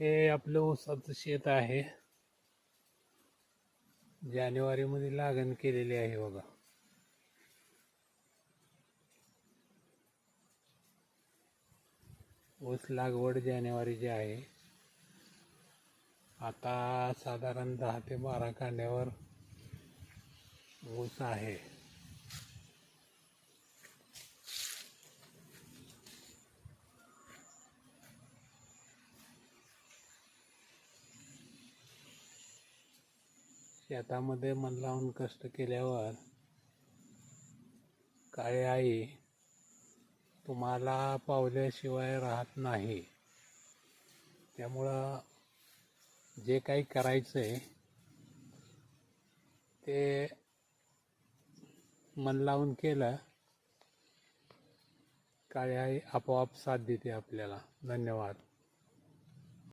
हे आपलं ऊसाचं शेत आहे. जानेवारीमध्ये लागण केलेली आहे बघा. ऊस लागवड जानेवारीची आहे आता साधारण दहा ते बारा कांड्यावर ऊस आहे. शेतामध्ये मन लावून कष्ट केल्यावर काळे आई तुम्हाला पावल्याशिवाय राहत नाही. त्यामुळं जे काही करायचं आहे ते मन लावून केलं. काळे आई आपोआप साथ देते आपल्याला. धन्यवाद.